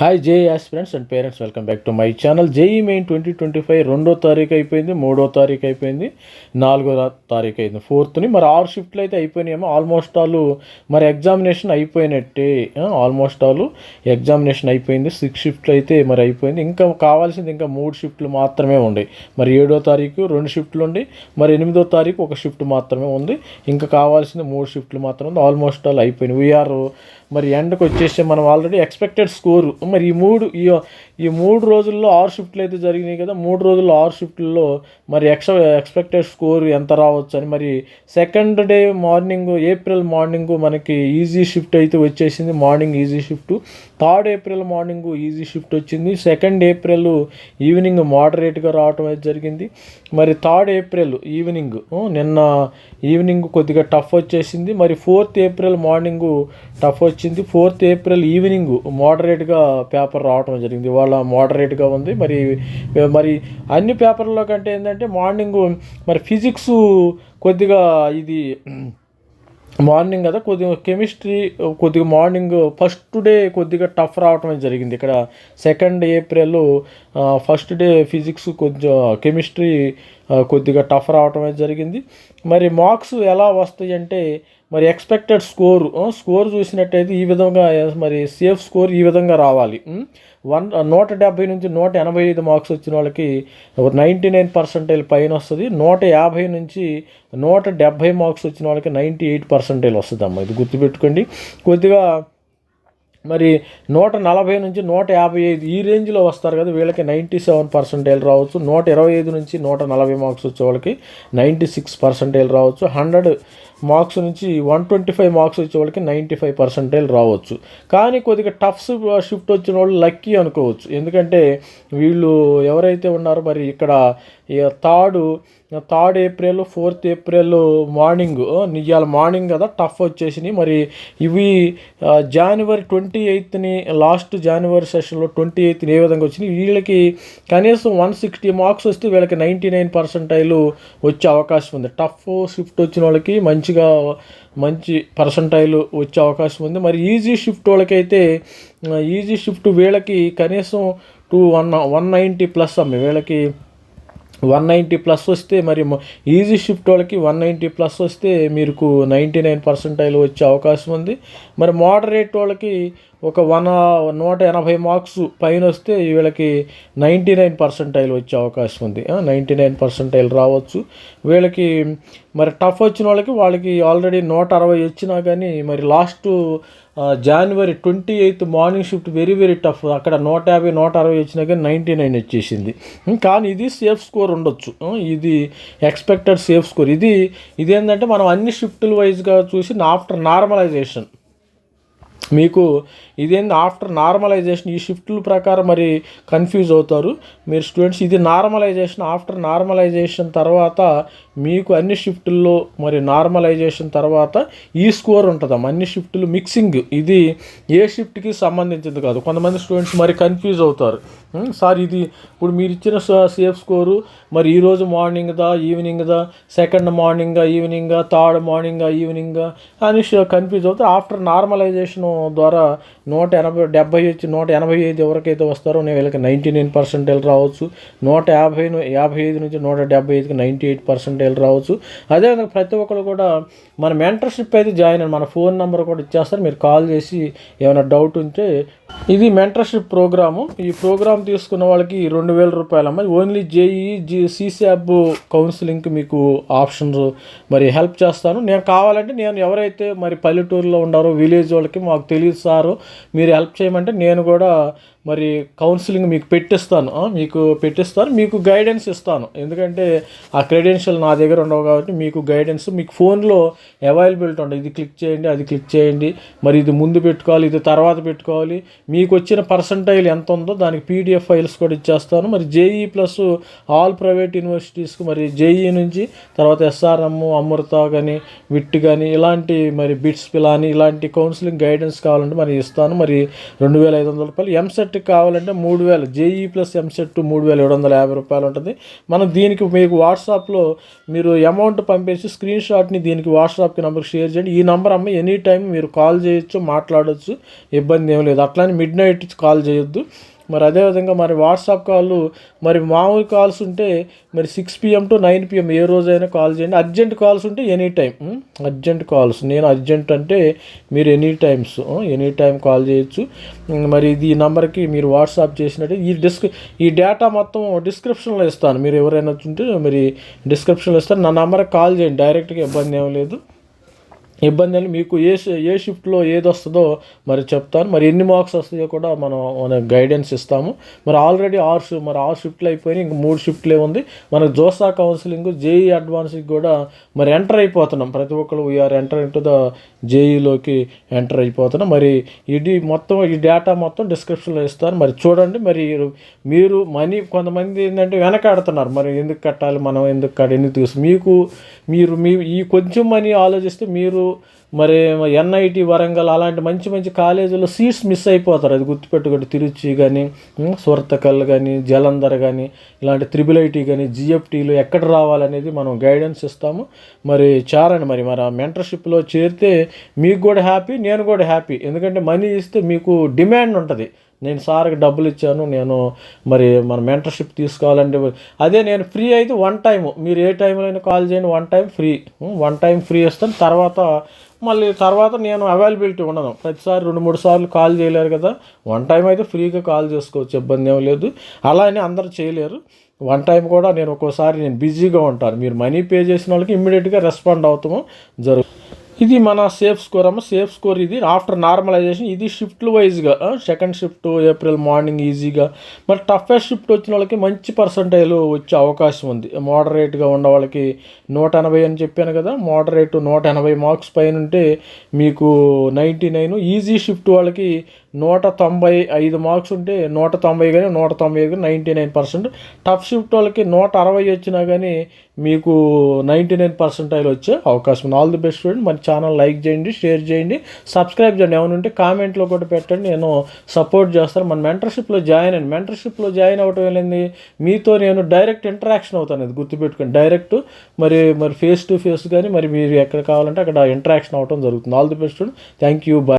Hi JEE aspirants and parents welcome back to my channel JEE Main twenty twenty five రెండో తారీఖు అయిపోయింది మూడో తారీఖు అయిపోయింది నాలుగో తారీఖు అయింది ఫోర్త్ని మరి ఆరు షిఫ్ట్లు అయితే అయిపోయినాయేమో ఆల్మోస్ట్ ఆల్ మరి ఎగ్జామినేషన్ అయిపోయినట్టే ఆల్మోస్ట్ ఆల్ ఎగ్జామినేషన్ అయిపోయింది సిక్స్ షిఫ్ట్లు అయితే మరి అయిపోయింది. ఇంకా కావాల్సింది ఇంకా మూడు షిఫ్ట్లు మాత్రమే ఉన్నాయి మరి ఏడో తారీఖు రెండు షిఫ్ట్లు ఉండి మరి ఎనిమిదో తారీఖు ఒక షిఫ్ట్ మాత్రమే ఉంది. ఇంకా కావాల్సింది మూడు షిఫ్ట్లు మాత్రమే ఉంది ఆల్మోస్ట్ ఆల్ అయిపోయినాయి. వీఆర్ మరి ఎండకు వచ్చేసి మనం ఆల్రెడీ ఎక్స్పెక్టెడ్ స్కోరు మరి ఈ మూడు ఈ ఈ మూడు రోజుల్లో ఆరు షిఫ్ట్లు అయితే జరిగినాయి కదా. మూడు రోజుల్లో ఆరు షిఫ్ట్లలో మరి ఎక్స్ ఎక్స్పెక్టెడ్ స్కోర్ ఎంత రావచ్చు అని. మరి second day morning April morning మనకి ఈజీ షిఫ్ట్ అయితే వచ్చేసింది. Morning easy shift third April morning easy shift వచ్చింది. సెకండ్ ఏప్రిల్ ఈవినింగ్ మోడరేట్గా రావటం అయితే జరిగింది. మరి థర్డ్ ఏప్రిల్ ఈవినింగ్ నిన్న ఈవినింగ్ కొద్దిగా టఫ్ వచ్చేసింది. మరి ఫోర్త్ ఏప్రిల్ మార్నింగ్ టఫ్ వచ్చింది ఫోర్త్ ఏప్రిల్ ఈవినింగ్ మోడరేట్గా పేపర్ రావటం జరిగింది. ఇవాళ మోడరేట్గా ఉంది. మరి మరి అన్ని పేపర్లో కంటే ఏంటంటే మార్నింగ్ మరి ఫిజిక్స్ కొద్దిగా ఇది మార్నింగ్ కదా కొద్దిగా కెమిస్ట్రీ కొద్దిగా మార్నింగ్ ఫస్ట్ డే కొద్దిగా టఫ్ రావటం జరిగింది. ఇక్కడ second April first day physics కొంచెం కెమిస్ట్రీ కొద్దిగా టఫ్ రావటం జరిగింది. మరి మార్క్స్ ఎలా వస్తాయి అంటే మరి ఎక్స్పెక్టెడ్ స్కోర్ స్కోర్ చూసినట్టయితే ఈ విధంగా మరి సేఫ్ స్కోర్ ఈ విధంగా రావాలి. వన్ నూట డెబ్బై నుంచి నూట ఎనభై ఐదు మార్క్స్ వచ్చిన వాళ్ళకి నైంటీ నైన్ పర్సెంటేజ్ పైన వస్తుంది. నూట యాభై నుంచి నూట డెబ్బై మార్క్స్ వచ్చిన వాళ్ళకి నైంటీ ఎయిట్ పర్సెంటేజ్ వస్తుంది అమ్మ ఇది గుర్తుపెట్టుకోండి. కొద్దిగా మరి నూట నలభై నుంచి నూట యాభై ఐదు ఈ రేంజ్లో వస్తారు కదా వీళ్ళకి నైంటీ సెవెన్ పర్సెంటేజ్ రావచ్చు. నూట ఇరవై ఐదు నుంచి నూట నలభై మార్క్స్ వచ్చే వాళ్ళకి నైంటీ సిక్స్ పర్సెంటేజ్ రావచ్చు. హండ్రెడ్ మార్క్స్ నుంచి వన్ ట్వంటీ ఫైవ్ మార్క్స్ వచ్చే వాళ్ళకి నైంటీ ఫైవ్ పర్సెంటేజ్ రావచ్చు. కానీ కొద్దిగా టఫ్ షిఫ్ట్ వచ్చిన వాళ్ళు లక్కీ అనుకోవచ్చు. ఎందుకంటే వీళ్ళు ఎవరైతే ఉన్నారో మరి ఇక్కడ third third April fourth April morning ఇవాళ మార్నింగ్ కదా టఫ్ వచ్చేసినాయి. మరి ఇవి జనవరి ట్వంటీ ట్వంటీ ఎయిత్ని లాస్ట్ జనవరి సెషన్లో ట్వంటీ ఎయిత్ని ఏ విధంగా వచ్చినాయి? వీళ్ళకి కనీసం వన్ సిక్స్టీ మార్క్స్ వస్తే వీళ్ళకి నైంటీ నైన్ పర్సెంటైల్ వచ్చే అవకాశం ఉంది. టఫ్ షిఫ్ట్ వచ్చిన వాళ్ళకి మంచిగా మంచి పర్సంటైల్ వచ్చే అవకాశం ఉంది. మరి ఈజీ షిఫ్ట్ వాళ్ళకైతే ఈజీ షిఫ్ట్ వీళ్ళకి కనీసం two one one ninety plus అమ్మ. వీళ్ళకి వన్ నైంటీ ప్లస్ వస్తే మరి ఈజీ షిఫ్ట్ వాళ్ళకి వన్ నైంటీ ప్లస్ వస్తే మీకు నైంటీ నైన్ పర్సెంటైల్ వచ్చే అవకాశం ఉంది. మరి మోడరేట్ వాళ్ళకి ఒక వన్ నూట ఎనభై మార్క్స్ పైన వస్తే వీళ్ళకి నైంటీ నైన్ పర్సెంటైల్ వచ్చే అవకాశం ఉంది. నైంటీ నైన్ పర్సెంటైల్ రావచ్చు. వీళ్ళకి మరి టఫ్ వచ్చిన వాళ్ళకి వాళ్ళకి ఆల్రెడీ నూట అరవై వచ్చినా కానీ మరి last January twenty eighth morning shift very very tough. అక్కడ నూట యాభై నూట అరవై వచ్చినా కానీ నైంటీ నైన్ వచ్చేసింది. కానీ ఇది సేఫ్ స్కోర్ ఉండొచ్చు. ఇది ఎక్స్పెక్టెడ్ సేఫ్ స్కోర్. ఇది ఇదేంటంటే మనం అన్ని షిఫ్టుల వైజ్గా చూసి ఆఫ్టర్ నార్మలైజేషన్. మీకు ఇదేంది? ఆఫ్టర్ నార్మలైజేషన్ ఈ షిఫ్ట్ల ప్రకారం మరి కన్ఫ్యూజ్ అవుతారు. మీరు స్టూడెంట్స్ ఇది నార్మలైజేషన్ ఆఫ్టర్ నార్మలైజేషన్ తర్వాత మీకు అన్ని షిఫ్టుల్లో మరి నార్మలైజేషన్ తర్వాత ఈ స్కోర్ ఉంటుందమ్మా అన్ని షిఫ్టులు మిక్సింగ్ ఇది ఏ షిఫ్ట్కి సంబంధించింది కాదు. కొంతమంది స్టూడెంట్స్ మరి కన్ఫ్యూజ్ అవుతారు. సార్ ఇది ఇప్పుడు మీరు ఇచ్చిన సేఫ్ స్కోరు మరి ఈరోజు మార్నింగ్దా ఈవినింగ్దా సెకండ్ మార్నింగ్గా ఈవినింగ్గా థర్డ్ మార్నింగ్గా ఈవినింగ్గా అని కన్ఫ్యూజ్ అవుతారు. ఆఫ్టర్ నార్మలైజేషన్ ద్వారా నూట ఎనభై డెబ్బై వచ్చి నూట ఎనభై ఐదు ఎవరికైతే వస్తారో నేను వీళ్ళకి నైంటీ నైన్ పర్సెంటేజ్ రావచ్చు. నూట యాభై యాభై ఐదు నుంచి నూట డెబ్బై ఐదుకి నైంటీ ఎయిట్ పర్సెంటేజ్ రావచ్చు. అదేవిధంగా ప్రతి ఒక్కరు కూడా మన మెంటర్షిప్ అయితే జాయిన్ అయ్యి మన ఫోన్ నెంబర్ కూడా ఇచ్చేస్తారు. మీరు కాల్ చేసి ఏమైనా డౌట్ ఉంటే ఇది మెంటర్షిప్ ప్రోగ్రాము ఈ ప్రోగ్రామ్ తీసుకున్న వాళ్ళకి రెండు వేల రూపాయలమ్మ. ఓన్లీ జేఈ జీ సీసీయాబ్ కౌన్సిలింగ్కి మీకు ఆప్షన్స్ మరి హెల్ప్ చేస్తాను. నేను కావాలంటే నేను ఎవరైతే మరి పల్లెటూరులో ఉండారో విలేజ్ వాళ్ళకి మాకు తెలియదు సారు. మీరు హెల్ప్ చేయమంటే నేను కూడా మరి కౌన్సిలింగ్ మీకు పెట్టిస్తాను. మీకు పెట్టిస్తాను. మీకు గైడెన్స్ ఇస్తాను. ఎందుకంటే ఆ క్రెడెన్షియల్ నా దగ్గర ఉండవు కాబట్టి మీకు గైడెన్స్ మీకు ఫోన్లో అవైలబిలిటీ ఉండదు. ఇది క్లిక్ చేయండి అది క్లిక్ చేయండి. మరి ఇది ముందు పెట్టుకోవాలి ఇది తర్వాత పెట్టుకోవాలి. మీకు వచ్చిన పర్సంటైల్ ఎంత ఉందో దానికి పీడిఎఫ్ ఫైల్స్ కూడా ఇచ్చేస్తాను. మరి జేఈ ప్లస్ ఆల్ ప్రైవేట్ యూనివర్సిటీస్కి మరి జేఈ నుంచి తర్వాత ఎస్ఆర్ఎమ్ అమృత కానీ విట్ కానీ ఇలాంటి మరి బిట్స్ పిలాని ఇలాంటి కౌన్సిలింగ్ గైడెన్స్ కావాలంటే మరి ఇస్తాను. మరి రెండు వేల ఐదు వందల రూపాయలు. ఎంసెట్ కావాలంటే మూడు వేలు. జేఈ ప్లస్ ఎంసెట్ మూడు వేల ఏడు వందల యాభై రూపాయలు ఉంటుంది. మనం దీనికి మీకు వాట్సాప్లో మీరు అమౌంట్ పంపేసి స్క్రీన్ షాట్ని దీనికి వాట్సాప్కి నెంబర్కి షేర్ చేయండి. ఈ నెంబర్ అమ్మ ఎనీ టైం మీరు కాల్ చేయొచ్చు మాట్లాడవచ్చు ఇబ్బంది ఏం లేదు. అట్లా మిడ్ నైట్ కాల్ చేయొద్దు. మరి అదేవిధంగా మరి వాట్సాప్ కాల్ మరి మామూలు కాల్స్ ఉంటే మరి six PM to nine PM ఏ రోజైనా కాల్ చేయండి. అర్జెంట్ కాల్స్ ఉంటే ఎనీ టైం అర్జెంట్ కాల్స్ నేను అర్జెంట్ అంటే మీరు any times any time call చేయొచ్చు. మరి ఇది నెంబర్కి మీరు వాట్సాప్ చేసినట్టు ఈ డిస్క్ ఈ డేటా మొత్తం డిస్క్రిప్షన్లో ఇస్తాను. మీరు ఎవరైనా ఉంటే మరి డిస్క్రిప్షన్లో ఇస్తాను. నా నెంబర్కి కాల్ చేయండి. డైరెక్ట్గా ఇబ్బంది ఏం లేదు. ఇబ్బంది మీకు ఏ ఏ షిఫ్ట్లో ఏది వస్తుందో మరి చెప్తాను. మరి ఎన్ని మార్క్స్ వస్తాయో కూడా మనం మన గైడెన్స్ ఇస్తాము. మరి ఆల్రెడీ ఆరు మరి ఆరు షిఫ్ట్లు అయిపోయినాయి ఇంక మూడు షిఫ్ట్లే ఉంది. మనకు జోసా కౌన్సిలింగ్ జేఈ అడ్వాన్స్కి కూడా మరి ఎంటర్ అయిపోతున్నాం. ప్రతి ఒక్కరు we are enter into the జేఈలోకి enter అయిపోతున్నాం. మరి ఇది మొత్తం ఈ డేటా మొత్తం డిస్క్రిప్షన్లో ఇస్తాను. మరి చూడండి మరి మీరు మనీ కొంతమంది ఏంటంటే వెనకాడుతున్నారు. మరి ఎందుకు కట్టాలి మనం ఎందుకు కట్టాలి ఎందుకు తీసు మీకు మీరు మీ ఈ కొంచెం మనీ ఆలోచిస్తే మీరు మరి ఎన్ఐటి వరంగల్ అలాంటి మంచి మంచి కాలేజీలో సీట్స్ మిస్ అయిపోతారు. అది గుర్తుపెట్టుకోండి. తిరుచి కానీ సురతకల్ కానీ జలంధర్ కానీ ఇలాంటి త్రిబుల్ ఐటీ కానీ జిఎఫ్టీలు ఎక్కడ రావాలనేది మనం గైడెన్స్ ఇస్తాము. మరి చారండి మరి మరి ఆ మెంటర్షిప్లో చేరితే మీకు కూడా హ్యాపీ నేను కూడా హ్యాపీ ఎందుకంటే మనీ ఇస్తే మీకు డిమాండ్ ఉంటుంది. నేను సార్కి డబ్బులు ఇచ్చాను నేను మరి మన మెంటర్షిప్ తీసుకోవాలంటే అదే నేను ఫ్రీ అయితే వన్ టైం మీరు ఏ టైంలో అయినా కాల్ చేయండి one time free one time free ఇస్తాను. తర్వాత మళ్ళీ తర్వాత నేను అవైలబిలిటీ ఉండను. ప్రతిసారి రెండు మూడు సార్లు కాల్ చేయలేరు కదా. వన్ టైం అయితే ఫ్రీగా కాల్ చేసుకోవచ్చు ఇబ్బంది ఏం లేదు. అలా అని అందరు చేయలేరు. వన్ టైం కూడా నేను ఒక్కోసారి నేను బిజీగా ఉంటాను. మీరు మనీ పే చేసిన వాళ్ళకి ఇమ్మీడియట్గా రెస్పాండ్ అవుతాము. జరుగు ఇది మన సేఫ్ స్కోర్ అమ్మ. సేఫ్ స్కోర్ ఇది. ఆఫ్టర్ నార్మలైజేషన్ ఇది షిఫ్ట్లు వైజ్గా సెకండ్ షిఫ్ట్ ఏప్రిల్ మార్నింగ్ ఈజీగా మరి టఫెస్ట్ షిఫ్ట్ వచ్చిన వాళ్ళకి మంచి పర్సంటైల్ వచ్చే అవకాశం ఉంది. మోడరేట్గా ఉన్న వాళ్ళకి నూట ఎనభై అని చెప్పాను కదా. మోడరేట్ నూట ఎనభై మార్క్స్ పైన ఉంటే మీకు నైంటీ నైన్ ఈజీ షిఫ్ట్ వాళ్ళకి నూట తొంభై ఐదు మార్క్స్ ఉంటే నూట తొంభై కానీ నూట తొంభై ఐదు ninety nine percent. Tough shift వాళ్ళకి నూట అరవై వచ్చినా కానీ మీకు నైంటీ నైన్ పర్సెంటైల్ వచ్చే అవకాశం ఉంది. ఆల్ ది బెస్ట్ స్టూడెంట్ మన ఛానల్ లైక్ చేయండి షేర్ చేయండి సబ్స్క్రైబ్ చేయండి. ఏమైనా ఉంటే కామెంట్లో కూడా పెట్టండి. నేను సపోర్ట్ చేస్తాను. మన మెంటర్షిప్లో జాయిన్ అండి మెంటర్షిప్లో జాయిన్ అవ్వటం వెళ్ళింది మీతో నేను డైరెక్ట్ ఇంటరాక్షన్ అవుతాను. అది గుర్తుపెట్టుకోండి. డైరెక్ట్ మరి మరి ఫేస్ టు ఫేస్ కానీ మరి మీరు ఎక్కడ కావాలంటే అక్కడ ఇంటరాక్షన్ అవ్వటం జరుగుతుంది. All the best student thank you bye